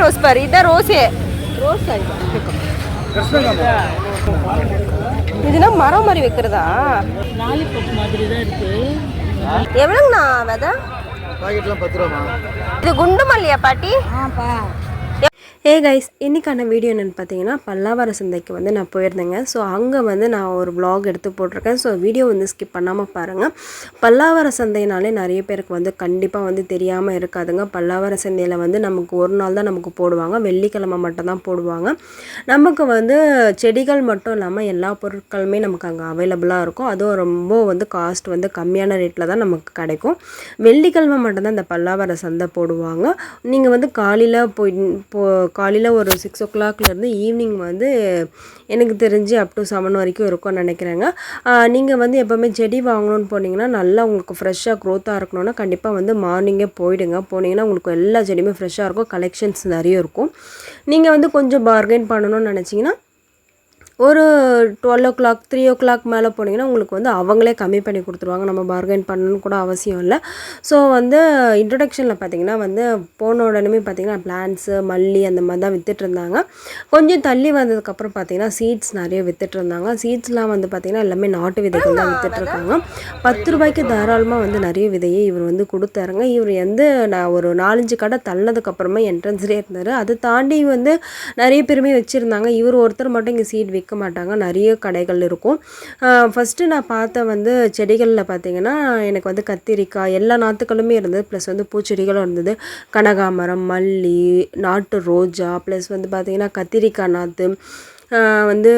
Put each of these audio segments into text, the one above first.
Rose பாரு இதான் ரோஸே. Rose இதுனா மரம் மாதிரி வைக்கிறதா? லாலிபப் மாதிரி தான் இருக்கு. எவ்வளோங்கண்ணா விதை? பாக்கெட்லாம் பத்து இது குண்டு மல்லியா பாட்டி? ஆப்பா ஏ கைஸ் இன்றைக்கான வீடியோ என்னென்னு பார்த்தீங்கன்னா பல்லாவர சந்தைக்கு வந்து நான் போயிருந்தேங்க. ஸோ அங்கே வந்து நான் ஒரு வ்ளாக் எடுத்து போட்டிருக்கேன். ஸோ வீடியோ வந்து ஸ்கிப் பண்ணாமல் பாருங்கள் பல்லாவர சந்தைனாலே நிறைய பேருக்கு வந்து கண்டிப்பாக வந்து தெரியாமல் இருக்காதுங்க. பல்லாவர சந்தையில் வந்து நமக்கு ஒரு நாள் தான் நமக்கு போடுவாங்க. வெள்ளிக்கிழமை மட்டும்தான் போடுவாங்க. நமக்கு வந்து செடிகள் மட்டும் இல்லாமல் எல்லா பொருட்களுமே நமக்கு அங்கே அவைலபிளாக இருக்கும். அதுவும் ரொம்ப வந்து காஸ்ட் வந்து கம்மியான ரேட்டில் தான் நமக்கு கிடைக்கும். வெள்ளிக்கிழமை மட்டும்தான் இந்த பல்லாவர சந்தை போடுவாங்க. நீங்கள் வந்து காலையில் போய் இப்போது காலையில் ஒரு சிக்ஸ் ஓ கிளாக்லேருந்து ஈவினிங் வந்து எனக்கு தெரிஞ்சு அப் டு செவன் வரைக்கும் இருக்கும்னு நினைக்கிறேங்க. நீங்கள் வந்து எப்போவுமே செடி வாங்கணும்னு போனீங்கன்னா நல்லா உங்களுக்கு ஃப்ரெஷ்ஷாக க்ரோத்தாக இருக்கணும்னா கண்டிப்பாக வந்து மார்னிங்கே போயிடுங்க. போனீங்கன்னா உங்களுக்கு எல்லா செடியுமே ஃப்ரெஷ்ஷாக இருக்கும். கலெக்ஷன்ஸ் நிறைய இருக்கும். நீங்கள் வந்து கொஞ்சம் பார்கெயின் பண்ணணும்னு நினச்சிங்கன்னா ஒரு twelve o'clock three o'clock மேலே போனீங்கன்னா உங்களுக்கு வந்து அவங்களே கம்மி பண்ணி கொடுத்துருவாங்க. நம்ம பார்கெயின் பண்ணணும்னு கூட அவசியம் இல்லை. ஸோ வந்து இன்ட்ரடக்ஷனில் பார்த்தீங்கன்னா வந்து போன உடனே பார்த்தீங்கன்னா பிளான்ஸு மல்லி அந்த மாதிரி தான் வித்துட்டு இருந்தாங்க. கொஞ்சம் தள்ளி வந்ததுக்கப்புறம் பார்த்தீங்கன்னா சீட்ஸ் நிறைய வித்துட்டு இருந்தாங்க. சீட்ஸ்லாம் வந்து பார்த்தீங்கன்னா எல்லாமே நாட்டு விதைகள் தான் விற்றுட்ருக்காங்க பத்து ரூபாய்க்கு தாராளமாக வந்து நிறைய விதையை இவர் வந்து கொடுத்தாருங்க. இவர் வந்து நான் ஒரு நாலஞ்சு கடை தள்ளதுக்கப்புறமா என்ட்ரன்ஸ்லேயே இருந்தார். அதை தாண்டி வந்து நிறைய பேருமே வச்சுருந்தாங்க. இவர் ஒருத்தர் மட்டும் இங்கே சீட் விற்க மாட்டாங்க. நிறைய கடைகள் இருக்கும். ஃபஸ்ட்டு நான் பார்த்த வந்து செடிகளில் பார்த்திங்கன்னா எனக்கு வந்து கத்திரிக்காய் எல்லா நாற்றுகளுமே இருந்தது. ப்ளஸ் வந்து பூச்செடிகளும் இருந்தது. கனகாமரம் மல்லி நாட்டு ரோஜா ப்ளஸ் வந்து பார்த்திங்கன்னா கத்திரிக்காய் நாற்று வந்து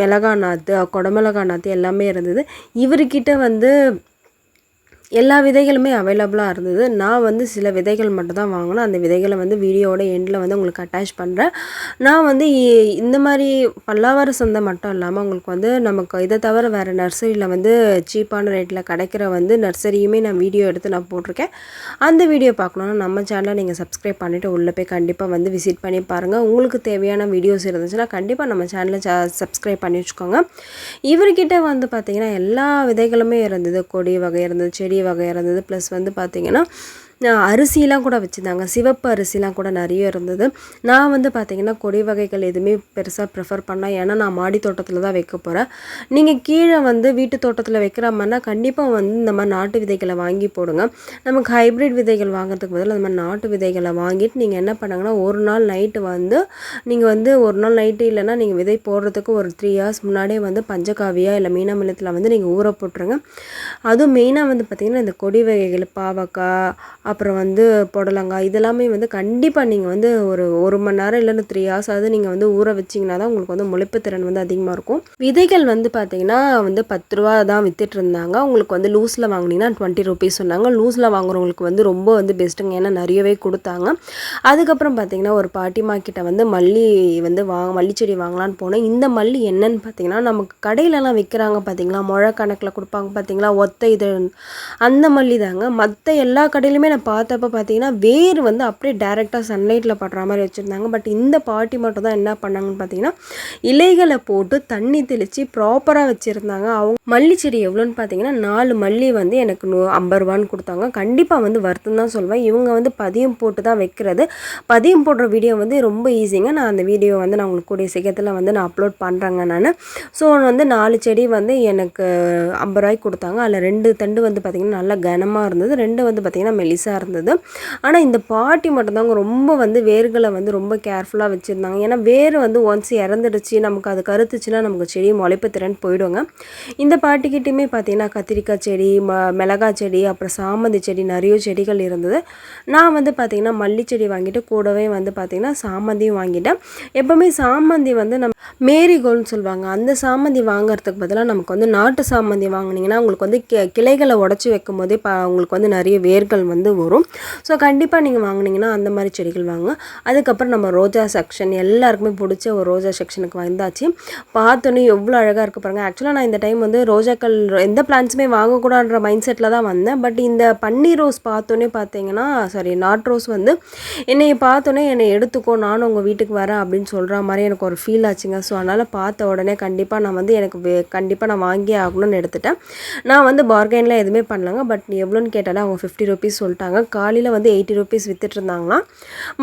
மிளகா நாற்று குடமிளகா நாற்று எல்லாமே இருந்தது. இவர்கிட்ட வந்து எல்லா விதைகளுமே அவைலபிளாக இருந்தது. நான் வந்து சில விதைகள் மட்டும் தான் வாங்கினேன். அந்த விதைகளை வந்து வீடியோவோட எண்டில் வந்து உங்களுக்கு அட்டாச் பண்ணுறேன் நான் வந்து இ- இந்த மாதிரி பல்லாவர சந்தை மட்டும் இல்லாமல் உங்களுக்கு வந்து நமக்கு இதை தவிர வேறு நர்சரியில் வந்து சீப்பான ரேட்டில் கிடைக்கிற வந்து நர்சரியுமே நான் வீடியோ எடுத்து நான் போட்டிருக்கேன். அந்த வீடியோ பார்க்கணுன்னா நம்ம சேனலை நீங்கள் சப்ஸ்கிரைப் பண்ணிவிட்டு உள்ளே போய் கண்டிப்பாக வந்து விசிட் பண்ணி பாருங்கள் உங்களுக்கு தேவையான வீடியோஸ் இருந்துச்சுன்னா கண்டிப்பாக நம்ம சேனலை சப்ஸ்கிரைப் பண்ணி வச்சுக்கோங்க. இவர்கிட்ட வந்து பார்த்திங்கன்னா எல்லா விதைகளுமே இருந்தது. கொடி வகை இருந்தது செடி வகையாக இருந்தது. ப்ளஸ் வந்து பார்த்திங்கன்னா அரிசிலாம் கூட வச்சுருந்தாங்க. சிவப்பு அரிசிலாம் கூட நிறைய இருந்தது. நான் வந்து பார்த்திங்கன்னா கொடி வகைகள் எதுவுமே பெருசாக ப்ரிஃபர் பண்ணேன் ஏன்னா நான் மாடி தோட்டத்தில் தான் வைக்க போகிறேன் நீங்கள் கீழே வந்து வீட்டு தோட்டத்தில் வைக்கிற மாதிரினா கண்டிப்பாக வந்து இந்த மாதிரி நாட்டு விதைகளை வாங்கி போடுங்க. நமக்கு ஹைப்ரிட் விதைகள் வாங்குறதுக்கு பதிலாக அந்த மாதிரி நாட்டு விதைகளை வாங்கிட்டு நீங்கள் என்ன பண்ணுங்கன்னா ஒரு நாள் நைட்டு வந்து நீங்கள் வந்து ஒரு நாள் நைட்டு இல்லைன்னா நீங்கள் விதை போடுறதுக்கு ஒரு த்ரீ ஹவர்ஸ் முன்னாடியே வந்து பஞ்சகாவியா இல்லை மீனாமிலத்தில் வந்து நீங்கள் ஊற போட்டுருங்க. அதுவும் மெயினாக வந்து பார்த்திங்கன்னா இந்த கொடி வகைகள் பாவக்காய் அப்புறம் வந்து புடலங்காய் இதெல்லாமே வந்து கண்டிப்பாக நீங்கள் வந்து ஒரு ஒரு மணி நேரம் இல்லைன்னு த்ரீ ஹவர்ஸ் ஆகுது நீங்கள் வந்து ஊற வச்சிங்கன்னா தான் உங்களுக்கு வந்து முளைப்பு திறன் வந்து அதிகமாக இருக்கும். விதைகள் வந்து பார்த்திங்கன்னா வந்து பத்து ரூபா தான் வித்துட்டு இருந்தாங்க. உங்களுக்கு வந்து லூஸில் வாங்கினீங்கன்னா டுவெண்ட்டி ருபீஸ் சொன்னாங்க. லூஸில் வாங்குறவங்களுக்கு வந்து ரொம்ப வந்து பெஸ்ட்டுங்க ஏன்னா நிறையவே கொடுத்தாங்க. அதுக்கப்புறம் பார்த்தீங்கன்னா ஒரு பாட்டிமா கிட்ட வந்து மல்லி வந்து வா மல்லி செடி வாங்கலான்னு போனேன். இந்த மல்லி என்னன்னு பார்த்தீங்கன்னா நமக்கு கடையிலலாம் விற்கிறாங்க பார்த்தீங்களா முழ கணக்கில் கொடுப்பாங்க பார்த்தீங்களா ஒத்த இது. அந்த மல்லி தாங்க. மற்ற எல்லா கடையிலுமே நான் பார்த்தப்ப பார்த்தீங்கன்னா வேர் வந்து அப்படியே டேரெக்டாக சன்லைட்டில் படுற மாதிரி வச்சுருந்தாங்க. பட் இந்த பாட்டி மட்டும் தான் என்ன பண்ணாங்கன்னு பார்த்தீங்கன்னா இலைகளை போட்டு தண்ணி தெளித்து ப்ராப்பராக வச்சுருந்தாங்க. அவங்க மல்லி செடி எவ்வளோன்னு பார்த்தீங்கன்னா நாலு மல்லி வந்து எனக்கு நூ ஐம்பது ரூபான்னு கொடுத்தாங்க. கண்டிப்பாக வந்து வருத்தம் தான் சொல்வேன். இவங்க வந்து பதியம் போட்டு தான் வைக்கிறது. பதியம் போடுற வீடியோ வந்து ரொம்ப ஈஸிங்க நான் அந்த வீடியோ வந்து நான் உங்களுக்கு கூடிய சீக்கிரத்தில் வந்து நான் அப்லோட் பண்ணுறேங்க நான். ஸோ வந்து நாலு செடி வந்து எனக்கு ஐம்பது ரூபாய்க்கு கொடுத்தாங்க. அதில் ரெண்டு தண்டு வந்து பார்த்திங்கன்னா நல்லா கனமாக இருந்தது. ரெண்டு வந்து பார்த்திங்கன்னா நைஸாக இருந்தது. ஆனால் இந்த பாட்டி மட்டும்தாங்க ரொம்ப வந்து வேர்களை வந்து ரொம்ப கேர்ஃபுல்லாக வச்சுருந்தாங்க. ஏன்னா வேர் வந்து ஒன்ஸ் இறந்துடுச்சு நமக்கு அது கருத்துச்சுன்னா நமக்கு செடி முளைப்பு திறன் போயிடுவாங்க இந்த பாட்டிக்கிட்டையுமே பார்த்தீங்கன்னா கத்திரிக்காய் செடி ம மிளகாய் செடி அப்புறம் சாமந்தி செடி நிறைய செடிகள் இருந்தது. நான் வந்து பார்த்திங்கன்னா மல்லி செடி வாங்கிட்டு கூடவே வந்து பார்த்திங்கன்னா சாமந்தியும் வாங்கிட்டேன். எப்போவுமே சாமந்தி வந்து நம்ம மேரிகோல்னு சொல்லுவாங்க. அந்த சாமந்தி வாங்குறதுக்கு பதிலாக நமக்கு வந்து நாட்டு சாமந்தி வாங்குனீங்கன்னா உங்களுக்கு வந்து கி- கிளைகளை உடச்சி வைக்கும் போதே ப உங்களுக்கு வந்து நிறைய வேர்கள் வந்து வரும். ஸோ கண்டிப்பாக நீங்கள் வாங்குனீங்கன்னா அந்த மாதிரி செடிகள் வாங்க. அதுக்கப்புறம் நம்ம ரோஜா செக்ஷன் எல்லாருக்குமே பிடிச்ச ஒரு ரோஜா செக்ஷனுக்கு வந்தாச்சு. பார்த்தோன்னே எவ்வளோ அழகாக இருக்க பாருங்கள் ஆக்சுவலாக நான் இந்த டைம் வந்து ரோஜாக்கள் எந்த பிளான்ஸுமே வாங்கக்கூடாதுன்ற மைண்ட் செட்டில் தான் வந்தேன். பட் இந்த பன்னீர் ரோஸ் பார்த்தோன்னே பார்த்தீங்கன்னா சாரி நாட் ரோஸ் வந்து என்னை பார்த்தோன்னே என்னை எடுத்துக்கோ நானும் உங்கள் வீட்டுக்கு வரேன் அப்படின்னு சொல்கிற மாதிரி எனக்கு ஒரு ஃபீல் ஆச்சுங்க. ஸோ அதனால் பார்த்த உடனே கண்டிப்பாக நான் வந்து எனக்கு கண்டிப்பாக நான் வாங்கியே ஆகணும்னு எடுத்துட்டேன். நான் வந்து பார்கெயினில் எதுவுமே பண்ணலங்க. பட் எவ்வளோன்னு கேட்டாலும் அவங்க ஃபிஃப்டி ருபீஸ் சொல்லிட்டாங்க. போட்டாங்க காலையில் வந்து எயிட்டி ருபீஸ் விற்றுட்ருந்தாங்களாம்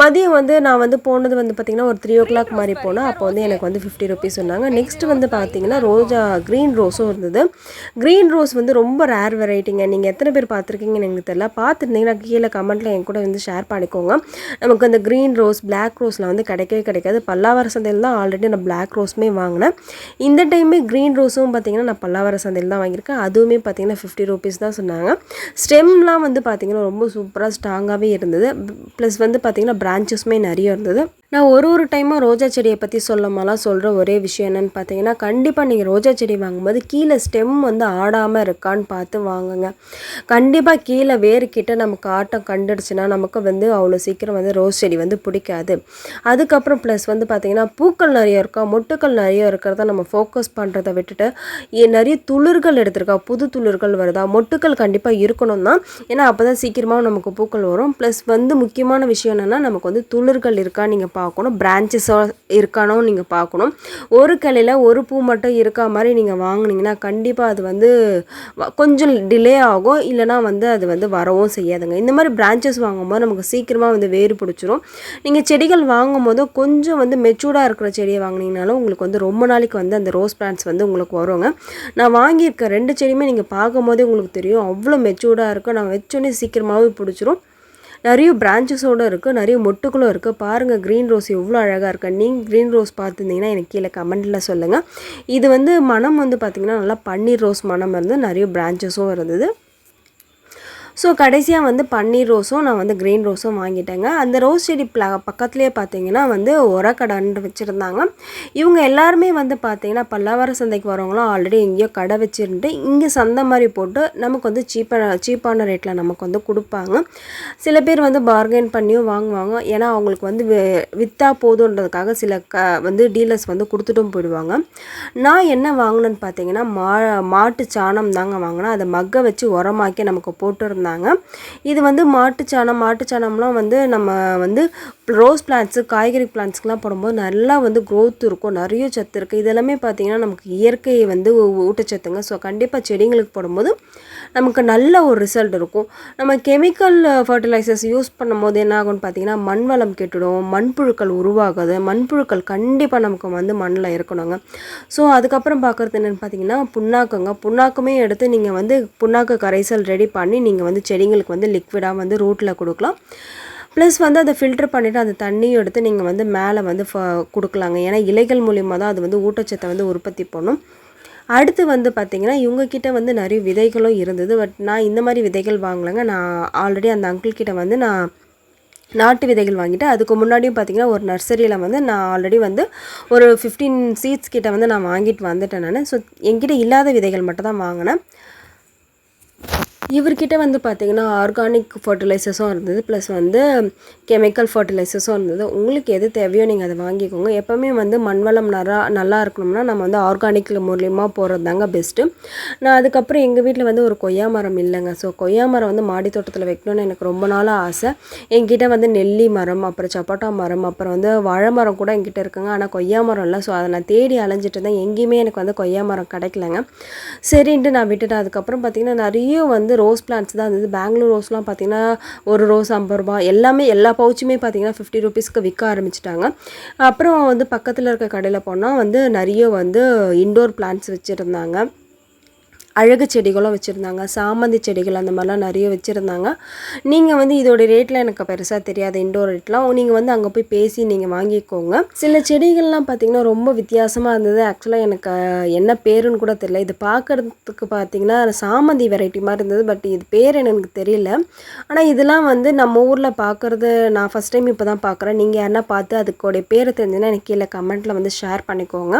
மதியம் வந்து நான் வந்து போனது வந்து பார்த்திங்கன்னா ஒரு த்ரீ ஓ கிளாக் மாதிரி போனேன். அப்போ வந்து எனக்கு வந்து ஃபிஃப்டி ருபீஸ் சொன்னாங்க. நெக்ஸ்ட் வந்து பார்த்தீங்கன்னா ரோஜா க்ரீன் ரோஸும் இருந்தது. க்ரீன் ரோஸ் வந்து ரொம்ப ரேர் வெரைட்டிங்க நீங்கள் எத்தனை பேர் பார்த்துருக்கீங்கன்னு எனக்கு தெரியல. பார்த்துருந்தீங்கன்னா கீழே கமெண்ட்டில் என் கூட வந்து ஷேர் பண்ணிக்கோங்க. நமக்கு அந்த க்ரீன் ரோஸ் பிளாக் ரோஸில் வந்து கிடைக்கவே கிடைக்காது. பல்லாவர சந்தையில் தான் ஆல்ரெடி நான் பிளாக் ரோஸுமே வாங்கினேன். இந்த டைமே க்ரீன் ரோஸும் பார்த்தீங்கன்னா நான் பல்லாவர சந்தையில் தான் வாங்கியிருக்கேன். அதுவுமே பார்த்தீங்கன்னா ஃபிஃப்டி ருபீஸ் தான் சொன்னாங்க. ஸ்டெம்லாம் வந்து பார்த்தீங்கன்னா ரொம்ப சூப்பராக ஸ்ட்ராங்காகவே இருந்தது. ப்ளஸ் வந்து பார்த்திங்கன்னா பிரான்ச்சஸுமே நிறைய இருந்தது. நான் ஒரு ஒரு டைமும் ரோஜா செடியை பற்றி சொல்லமாலாம் சொல்கிற ஒரே விஷயம் என்னென்னு பார்த்தீங்கன்னா கண்டிப்பாக நீங்கள் ரோஜா செடி வாங்கும்போது கீழே ஸ்டெம் வந்து ஆடாமல் இருக்கான்னு பார்த்து வாங்குங்க. கண்டிப்பாக கீழே வேர்கிட்ட நமக்கு ஆட்டம் கண்டுடுச்சுன்னா நமக்கு வந்து அவ்வளோ சீக்கிரம் வந்து ரோஸ் செடி வந்து பிடிக்காது. அதுக்கப்புறம் ப்ளஸ் வந்து பார்த்திங்கன்னா பூக்கள் நிறைய இருக்கா மொட்டுக்கள் நிறைய இருக்கிறத நம்ம ஃபோக்கஸ் பண்ணுறதை விட்டுட்டு நிறைய துளிர்கள் எடுத்திருக்கா புது துளிர்கள் வருதா மொட்டுக்கள் கண்டிப்பாக இருக்கணும் தான். ஏன்னா அப்போ தான் சீக்கிரமாக நமக்கு பூக்கள் வரும். ப்ளஸ் வந்து முக்கியமான விஷயம் என்னென்னா நமக்கு வந்து துளிர்கள் இருக்கா நீங்கள் பார்க்கணும். பிரான்ச்சஸாக இருக்கானோ நீங்கள் பார்க்கணும். ஒரு கிளையில் ஒரு பூ மட்டும் இருக்கா மாதிரி நீங்கள் வாங்குனீங்கன்னா கண்டிப்பாக அது வந்து வ- கொஞ்சம் டிலே ஆகும். இல்லைனா வந்து அது வந்து வரவும் செய்யாதுங்க. இந்த மாதிரி பிரான்ச்சஸ் வாங்கும்போது நமக்கு சீக்கிரமாக வந்து வேறு பிடிச்சிரும். நீங்கள் செடிகள் வாங்கும் போது கொஞ்சம் வந்து மெச்சூர்டாக இருக்கிற செடியை வாங்குனீங்கனாலும் உங்களுக்கு வந்து ரொம்ப நாளைக்கு வந்து அந்த ரோஸ் பிளான்ட்ஸ் வந்து உங்களுக்கு வருங்க. நான் வாங்கியிருக்க ரெண்டு செடியுமே நீங்கள் பார்க்கும் போதே உங்களுக்கு தெரியும். அவ்வளோ மெச்சூர்டாக இருக்கும். நான் வச்சோன்னே சீக்கிரமாகவே பிடிச்சிரும். நிறைய பிரான்ச்சஸோடு இருக்குது நிறைய மொட்டுகளும் இருக்குது பாருங்கள் க்ரீன் ரோஸ் எவ்வளோ அழகாக இருக்குது நீங்கள் க்ரீன் ரோஸ் பார்த்துருந்தீங்கன்னா எனக்கு கீழே கமெண்ட்டில் சொல்லுங்கள் இது வந்து மனம் வந்து பார்த்திங்கன்னா நல்லா பன்னீர் ரோஸ் மனம் இருந்து நிறைய பிரான்ச்சஸும் இருந்தது. ஸோ கடைசியாக வந்து பன்னீர் ரோஸும் நான் வந்து க்ரீன் ரோஸும் வாங்கிட்டேங்க. அந்த ரோஸ் செடி ப்ள பக்கத்துலேயே பார்த்தீங்கன்னா வந்து உரக்கடைன்னு வச்சுருந்தாங்க. இவங்க எல்லாருமே வந்து பார்த்தீங்கன்னா பல்லாவர சந்தைக்கு வரவங்களும் ஆல்ரெடி எங்கேயோ கடை வச்சுருந்து இங்கே சந்தை மாதிரி போட்டு நமக்கு வந்து சீப்பான சீப்பான ரேட்டில் நமக்கு வந்து கொடுப்பாங்க. சில பேர் வந்து பார்கெயின் பண்ணியும் வாங்குவாங்க. ஏன்னா அவங்களுக்கு வந்து வி- விற்றா போதுன்றதுக்காக சில க வந்து டீலர்ஸ் வந்து கொடுத்துட்டும் போயிடுவாங்க. நான் என்ன வாங்கினேன்னு பார்த்தீங்கன்னா மா மாட்டு சாணம் தாங்க வாங்கினேன். அதை மக்கை வச்சு உரமாக்கி நமக்கு போட்டுருந்தாங்க இது வந்து மாட்டு சாணம் சாணம்லாம் வந்து நம்ம வந்து ரோஸ் பிளான்ட்ஸு காய்கறி பிளான்ட்ஸ்க்கெலாம் போடும்போது நல்லா வந்து க்ரோத் இருக்கும். நிறைய சத்து இருக்குது இதெல்லாமே பார்த்தீங்கன்னா நமக்கு இயற்கை வந்து ஊட்டச்சத்துங்க. ஸோ கண்டிப்பாக செடிங்களுக்கு போடும்போது நமக்கு நல்ல ஒரு ரிசல்ட் இருக்கும். நம்ம கெமிக்கல் ஃபர்டிலைசர்ஸ் யூஸ் பண்ணும்போது என்ன ஆகும்னு பார்த்தீங்கன்னா மண் வளம் கெட்டுடும் மண்புழுக்கள் உருவாகாது மண்புழுக்கள் கண்டிப்பாக நமக்கு வந்து மண்ணில் இருக்கணுங்க. ஸோ அதுக்கப்புறம் பார்க்குறது என்னென்னு பார்த்தீங்கன்னா புண்ணாக்குங்க. புண்ணாக்குமே எடுத்து நீங்கள் வந்து புண்ணாக்கு கரைசல் ரெடி பண்ணி நீங்கள் வந்து செடிங்களுக்கு வந்து லிக்விடாக வந்து ரூட்டில் கொடுக்கலாம். ப்ளஸ் வந்து அதை ஃபில்டர் பண்ணிவிட்டு அந்த தண்ணியும் எடுத்து நீங்கள் வந்து மேலே வந்து ஃப கொடுக்கலாங்க. ஏன்னா இலைகள் மூலியமாக தான் அது வந்து ஊட்டச்சத்தை வந்து உற்பத்தி பண்ணும். அடுத்து வந்து பார்த்திங்கன்னா இவங்கக்கிட்ட வந்து நிறைய விதைகளும் இருந்தது. பட் நான் இந்த மாதிரி விதைகள் வாங்கலைங்க. நான் ஆல்ரெடி அந்த அங்கிள் கிட்ட வந்து நான் நாட்டு விதைகள் வாங்கிட்டு அதுக்கு முன்னாடியும் பார்த்திங்கன்னா ஒரு நர்சரியில் வந்து நான் ஆல்ரெடி வந்து ஒரு ஃபிஃப்டீன் சீட்ஸ் கிட்ட வந்து நான் வாங்கிட்டு வந்துட்டேன் நான். ஸோ என்கிட்ட இல்லாத விதைகள் மட்டும் தான் வாங்கினேன். இவர்கிட்ட வந்து பார்த்திங்கன்னா ஆர்கானிக் ஃபர்டிலைசர்ஸும் இருந்தது. ப்ளஸ் வந்து கெமிக்கல் ஃபர்டிலைசர்ஸும் இருந்தது. உங்களுக்கு எது தேவையோ நீங்கள் அதை வாங்கிக்கோங்க. எப்போவுமே வந்து மண்வளம் நல்லா நல்லா இருக்கணும்னா நம்ம வந்து ஆர்கானிக் மூலியமாக போகிறது தாங்க பெஸ்ட்டு நான் அதுக்கப்புறம் எங்கள் வீட்டில் வந்து ஒரு கொய்யா மரம் இல்லைங்க. ஸோ கொய்யா மரம் வந்து மாடி தோட்டத்தில் வைக்கணும்னு எனக்கு ரொம்ப நாளாக ஆசை. என்கிட்ட வந்து நெல்லி மரம் அப்புறம் சப்போட்டா மரம் அப்புறம் வந்து வாழை மரம் கூட என்கிட்ட இருக்குங்க. ஆனால் கொய்யா மரம் இல்லை. ஸோ அதை நான் தேடி அலைஞ்சிட்டு இருந்தேன். எங்கேயுமே எனக்கு வந்து கொய்யா மரம் கிடைக்கலங்க. சரின்ட்டு நான் விட்டுட்டேன். அதுக்கப்புறம் பார்த்திங்கன்னா நிறைய வந்து ரோஸ் பிளான்ட்ஸ் தான் இருந்தது. பெங்களூர் ரோஸ்லாம் பார்த்தீங்கன்னா ஒரு ரோஸ் ஐம்பது ரூபா எல்லாமே எல்லா பவுச்சுமே பார்த்தீங்கன்னா ஃபிஃப்டி ருபீஸ்க்கு விற்க ஆரம்பிச்சிட்டாங்க. அப்புறம் வந்து பக்கத்தில் இருக்க கடையில் போனால் வந்து நிறைய வந்து இண்டோர் பிளான்ட்ஸ் வச்சுருந்தாங்க. அழகு செடிகளும் வச்சுருந்தாங்க. சாமந்தி செடிகள் அந்த மாதிரிலாம் நிறைய வச்சுருந்தாங்க. நீங்கள் வந்து இதோட ரேட்டில் எனக்கு பெருசாக தெரியாது. இண்டோர் ரேட்லாம் நீங்கள் வந்து அங்கே போய் பேசி நீங்கள் வாங்கிக்கோங்க. சில செடிகள்லாம் பார்த்தீங்கன்னா ரொம்ப வித்தியாசமாக இருந்தது. ஆக்சுவலாக எனக்கு என்ன பேருன்னு கூட தெரியல. இது பார்க்குறதுக்கு பார்த்தீங்கன்னா சாமந்தி வெரைட்டி மாதிரி இருந்தது. பட் இது பேர் எனக்கு தெரியல. ஆனால் இதெல்லாம் வந்து நம்ம ஊரில் பார்க்குறது நான் ஃபஸ்ட் டைம் இப்போ தான் பார்க்குறேன் நீங்கள் யாருன்னா பார்த்து அதுக்கோடைய பேர் தெரிஞ்சுன்னா எனக்கு கீழே கமெண்ட்டில் வந்து ஷேர் பண்ணிக்கோங்க.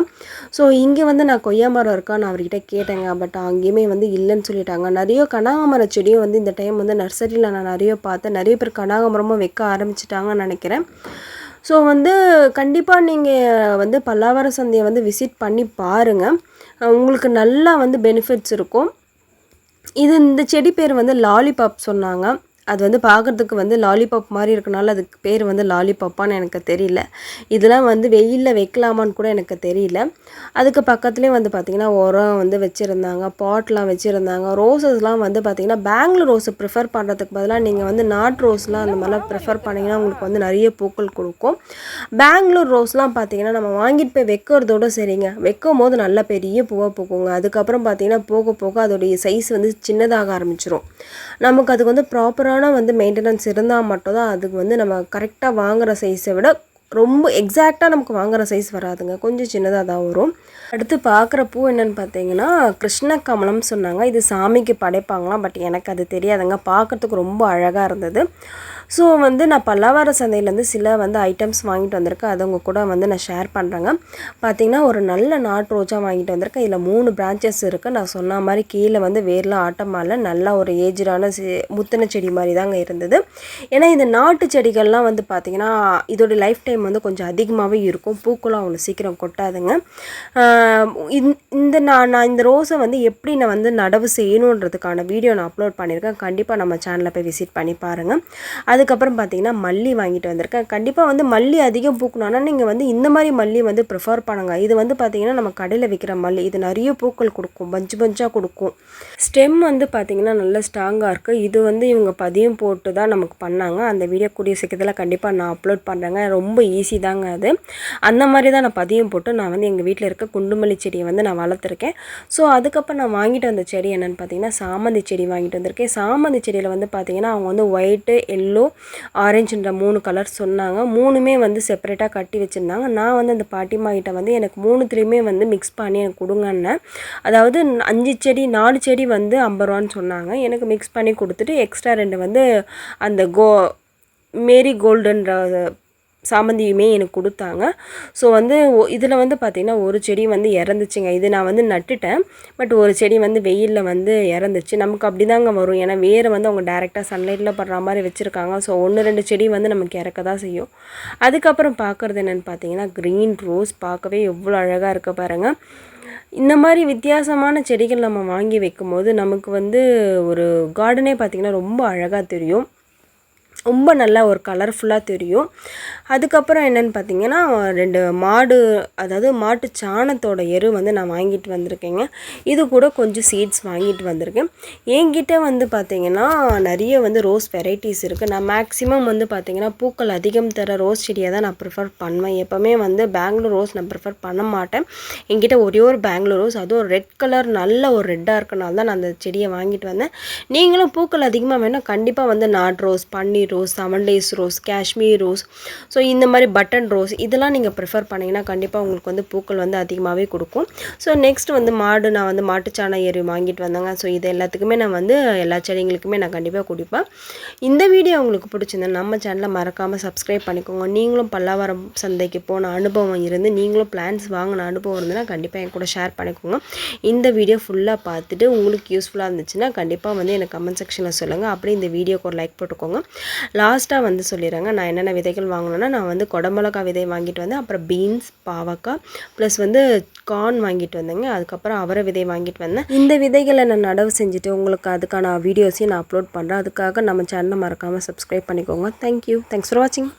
ஸோ இங்கே வந்து நான் கொய்யா மரம் இருக்கா? நான் அவர்கிட்ட கேட்டேங்க. பட் எங்கேயுமே வந்து இல்லைன்னு சொல்லிட்டாங்க. நிறைய கனகாமர செடியும் வந்து இந்த டைம் வந்து நர்சரியில் நான் நிறைய பார்த்தேன். நிறைய பேர் கனகாமரமும் வைக்க ஆரம்பிச்சிட்டாங்கன்னு நினைக்கிறேன். ஸோ வந்து கண்டிப்பாக நீங்கள் வந்து பல்லாவர சந்தையை வந்து விசிட் பண்ணி பாருங்கள் உங்களுக்கு நல்லா வந்து பெனிஃபிட்ஸ் இருக்கும். இது இந்த செடி பேர் வந்து லாலிபாப் சொன்னாங்க. அது வந்து பார்க்குறதுக்கு வந்து லாலிபாப் மாதிரி இருக்கனால அதுக்கு பேர் வந்து லாலிபாப்பான்னு எனக்கு தெரியல. இதெல்லாம் வந்து வெயிலில் வைக்கலாமான்னு கூட எனக்கு தெரியல. அதுக்கு பக்கத்துலேயே வந்து பார்த்திங்கன்னா உரம் வந்து வச்சுருந்தாங்க பாட்லாம் வச்சுருந்தாங்க ரோசஸ்லாம் வந்து பார்த்திங்கன்னா பேங்களூர் ரோஸை ப்ரிஃபர் பண்ணுறதுக்கு பதிலாக நீங்கள் வந்து நாட் ரோஸ்லாம் அந்த மாதிரிலாம் ப்ரிஃபர் பண்ணிங்கன்னா உங்களுக்கு வந்து நிறைய பூக்கள் கொடுக்கும். பேங்களூர் ரோஸ்லாம் பார்த்திங்கன்னா நம்ம வாங்கிட்டு போய் வைக்கிறதோட சரிங்க. வைக்கும் போது நல்ல பெரிய பூவாக பூக்குங்க. அதுக்கப்புறம் பார்த்திங்கன்னா போக போக அதோடைய சைஸ் வந்து சின்னதாக ஆரம்பிச்சிரும். நமக்கு அதுக்கு வந்து ப்ராப்பராக ப்ராப்பரான வந்து மெயின்டெனன்ஸ் இருந்தால் மட்டும்தான் அதுக்கு வந்து நம்ம கரெக்டாக வாங்குகிற சைஸை விட ரொம்ப எக்ஸாக்டாக நமக்கு வாங்குகிற சைஸ் வராதுங்க. கொஞ்சம் சின்னதாக தான் வரும். அடுத்து பார்க்குற பூ என்னென்னு பார்த்தீங்கன்னா கிருஷ்ண கமலம் சொன்னாங்க. இது சாமிக்கு படைப்பாங்களாம். பட் எனக்கு அது தெரியாதுங்க. பார்க்குறதுக்கு ரொம்ப அழகாக இருந்தது. ஸோ வந்து நான் பல்லாவர சந்தையிலேருந்து சில வந்து ஐட்டம்ஸ் வாங்கிட்டு வந்திருக்கேன். அதை உங்கள் கூட வந்து நான் ஷேர் பண்ணுறேங்க பார்த்தீங்கன்னா ஒரு நல்ல நாட்டு ரோஜா வாங்கிட்டு வந்திருக்கேன். இதில் மூணு பிரான்ச்சஸ் இருக்குது நான் சொன்ன மாதிரி கீழே வந்து வேர்லாம் ஆட்டமால நல்லா ஒரு ஏஜ்டான முத்தின செடி மாதிரி தாங்க இருந்தது. ஏன்னா இந்த நாட்டு செடிகள்லாம் வந்து பார்த்திங்கன்னா இதோட லைஃப் டைம் வந்து கொஞ்சம் அதிகமாகவே இருக்கும். பூக்களும் அவ்வளோ சீக்கிரம் கொட்டாதுங்க. இந்த- நான் நான் இந்த ரோஸை வந்து எப்படி நான் வந்து நடவு செய்யணுன்றதுக்கான வீடியோ நான் அப்லோட் பண்ணியிருக்கேன். கண்டிப்பாக நம்ம சேனலில் போய் விசிட் பண்ணி பாருங்கள் அதுக்கப்புறம் பார்த்தீங்கன்னா மல்லி வாங்கிட்டு வந்திருக்கேன். கண்டிப்பாக வந்து மல்லி அதிகம் பூக்கணும். ஆனால் நீங்கள் வந்து இந்த மாதிரி மல்லி வந்து ப்ரிஃபர் பண்ணுங்க. இது வந்து பார்த்தீங்கன்னா நம்ம கடையில் விற்கிற மல்லி. இது நிறைய பூக்கள் கொடுக்கும். பஞ்சு பஞ்சாக கொடுக்கும். ஸ்டெம் வந்து பார்த்தீங்கன்னா நல்ல ஸ்ட்ராங்காக இருக்குது இது வந்து இவங்க பதியம் போட்டு தான் நமக்கு பண்ணாங்க. அந்த வீடியோ கூடிய சீக்கிரத்தில் கண்டிப்பாக நான் அப்லோட் பண்ணுறேங்க ரொம்ப ஈஸி தாங்க அது. அந்த மாதிரி தான் நான் பதியம் போட்டு நான் வந்து எங்கள் வீட்டில் இருக்க குண்டுமல்லி செடியை வந்து நான் வளர்த்துருக்கேன். ஸோ அதுக்கப்புறம் நான் வாங்கிட்டு வந்த செடி என்னென்னு பார்த்தீங்கன்னா சாமந்தி செடி வாங்கிட்டு வந்திருக்கேன். சாமந்தி செடியில் வந்து பார்த்தீங்கன்னா அவங்க வந்து ஒயிட்டு எல்லோ ஆரஞ்சுன்ற மூணு கலர் சொன்னாங்க. மூணுமே வந்து செப்பரேட்டாக கட்டி வச்சுருந்தாங்க. நான் வந்து அந்த பாட்டிமா கிட்ட வந்து எனக்கு மூணுத்துலேயுமே வந்து மிக்ஸ் பண்ணி எனக்கு கொடுங்கன்னேன் அதாவது அஞ்சு செடி நாலு செடி வந்து ஐம்பது ரூபான்னு சொன்னாங்க. எனக்கு மிக்ஸ் பண்ணி கொடுத்துட்டு எக்ஸ்ட்ரா ரெண்டு வந்து அந்த கோ மேரி கோல்டுன்ற சாமந்தியுமே எனக்கு கொடுத்தாங்க. ஸோ வந்து இதில் வந்து பார்த்திங்கன்னா ஒரு செடி வந்து இறந்துச்சுங்க. இது நான் வந்து நட்டுட்டேன். பட் ஒரு செடி வந்து வெயிலில் வந்து இறந்துச்சு. நமக்கு அப்படி தாங்க வரும். ஏன்னா வேறு வந்து அவங்க டேரெக்டாக சன்லைட்டில் படுற மாதிரி வச்சுருக்காங்க. ஸோ ஒன்று ரெண்டு செடி வந்து நமக்கு இறக்க தான் செய்யும். அதுக்கப்புறம் பார்க்குறது என்னென்னு பார்த்தீங்கன்னா க்ரீன் ரோஸ் பார்க்கவே எவ்வளோ அழகாக இருக்க பாருங்கள் இந்த மாதிரி வித்தியாசமான செடிகள் நம்ம வாங்கி வைக்கும்போது நமக்கு வந்து ஒரு கார்டனே பார்த்திங்கன்னா ரொம்ப அழகாக தெரியும். ரொம்ப நல்லா ஒரு கலர்ஃபுல்லாக தெரியும். அதுக்கப்புறம் என்னென்னு பார்த்தீங்கன்னா ரெண்டு மாடு அதாவது மாட்டு சாணத்தோட எரு வந்து நான் வாங்கிட்டு வந்திருக்கேங்க. இது கூட கொஞ்சம் சீட்ஸ் வாங்கிட்டு வந்திருக்கேன். என்கிட்ட வந்து பார்த்தீங்கன்னா நிறைய வந்து ரோஸ் வெரைட்டிஸ் இருக்குது நான் மேக்ஸிமம் வந்து பார்த்தீங்கன்னா பூக்கள் அதிகம் தர ரோஸ் செடியை தான் நான் ப்ரிஃபர் பண்ணுவேன். எப்போவுமே வந்து பெங்களூர் ரோஸ் நான் ப்ரிஃபர் பண்ண மாட்டேன். என்கிட்ட ஒரே ஒரு பெங்களூர் ரோஸ் அதுவும் ரெட் கலர் நல்ல ஒரு ரெட்டாக இருக்கனால தான் நான் அந்த செடியை வாங்கிட்டு வந்தேன். நீங்களும் பூக்கள் அதிகமாக வேணால் கண்டிப்பாக வந்து நாட் ரோஸ் பன்னீர் rose seven days rose Kashmir rose. So இந்த மாதிரி பட்டன் ரோஸ் இதெல்லாம் நீங்கள் ப்ரிஃபர் பண்ணிங்கன்னா கண்டிப்பாக உங்களுக்கு வந்து பூக்கள் வந்து அதிகமாகவே கொடுக்கும். ஸோ நெக்ஸ்ட் வந்து மாடு நான் வந்து மாட்டுச்சாணம் எரி வாங்கிட்டு வந்தாங்க. ஸோ இது எல்லாத்துக்குமே நான் வந்து எல்லா செடிங்களுக்குமே நான் கண்டிப்பாக கொடுப்பேன். இந்த வீடியோ உங்களுக்கு பிடிச்சிருந்தா நம்ம சேனலை மறக்காமல் சப்ஸ்கிரைப் பண்ணிக்கோங்க. நீங்களும் பல்லாவரம் சந்தைக்கு போன அனுபவம் இருந்து நீங்களும் பிளான்ஸ் வாங்கின அனுபவம் இருந்ததுன்னா கண்டிப்பாக என் கூட ஷேர் பண்ணிக்கோங்க. இந்த வீடியோ ஃபுல்லாக பார்த்துட்டு உங்களுக்கு யூஸ்ஃபுல்லாக இருந்துச்சுன்னா கண்டிப்பாக வந்து எனக்கு கமெண்ட் செக்ஷனில் சொல்லுங்கள் அப்படியே இந்த வீடியோக்கு ஒரு லைக் போட்டுக்கோங்க. லாஸ்ட்டாக வந்து சொல்லிடுறேங்க. நான் என்னென்ன விதைகள் வாங்கினேன்னா நான் வந்து குடமிளகா விதை வாங்கிட்டு வந்தேன். அப்புறம் பீன்ஸ் பாவக்காய் ப்ளஸ் வந்து கார்ன் வாங்கிட்டு வந்தேங்க. அதுக்கப்புறம் அவரை விதை வாங்கிட்டு வந்தேன். இந்த விதைகளை நான் நடவு செஞ்சுட்டு உங்களுக்கு அதுக்கான வீடியோஸையும் நான் அப்லோட் பண்ணுறேன் அதுக்காக நம்ம சேனலை மறக்காமல் சப்ஸ்கிரைப் பண்ணிக்கோங்க. தேங்க்யூ தேங்க்ஸ் ஃபார் வாட்சிங்